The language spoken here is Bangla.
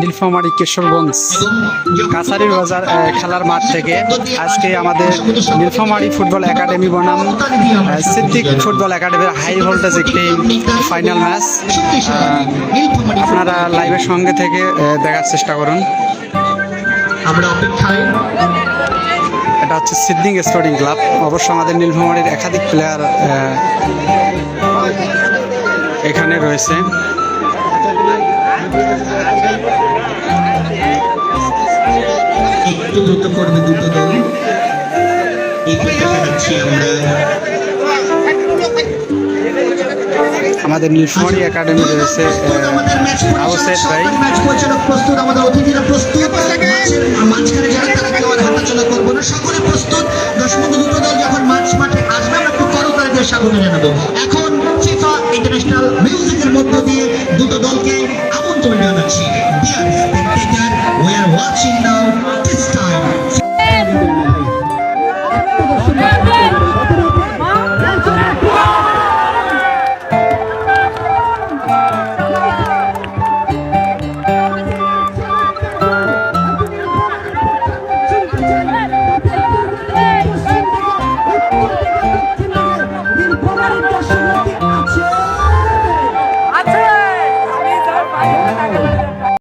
নীলফামারী কেশরগঞ্জ কাছারির বাজার খেলার মাঠ থেকে আজকে আমাদের নীলফামারী ফুটবল একাডেমি বনাম সিদ্দিক ফুটবল একাডেমির হাই ভোল্টেজ একটি ফাইনাল ম্যাচ আপনারা লাইভের সঙ্গে থেকে দেখার চেষ্টা করুন। আমরা অপেক্ষায়। এটা হচ্ছে সিদ্দিং স্পোর্টিং ক্লাব। অবশ্য আমাদের নীলফামারীর একাধিক প্লেয়ার এখানে রয়েছে। ঐক্যবদ্ধ করবে দুটো দল আমাদের নিউ একাডেমি রয়েছে আচ্ছা, আওসেফ ভাই। পরিচালক প্রস্তুত আমাদের অতিথিরা প্রস্তুত। মাঝখানে যারা তারা কেউ করব না সকলে প্রস্তুত। দুটো দল যখন মাঝ মাঠে আসবে আমরা খুব স্বাগত জানাব। এখন ফিফা ইন্টারন্যাশনাল মিউজিকের মধ্য দিয়ে দুটো দলকে আমন্ত্রণ জানাচ্ছি। We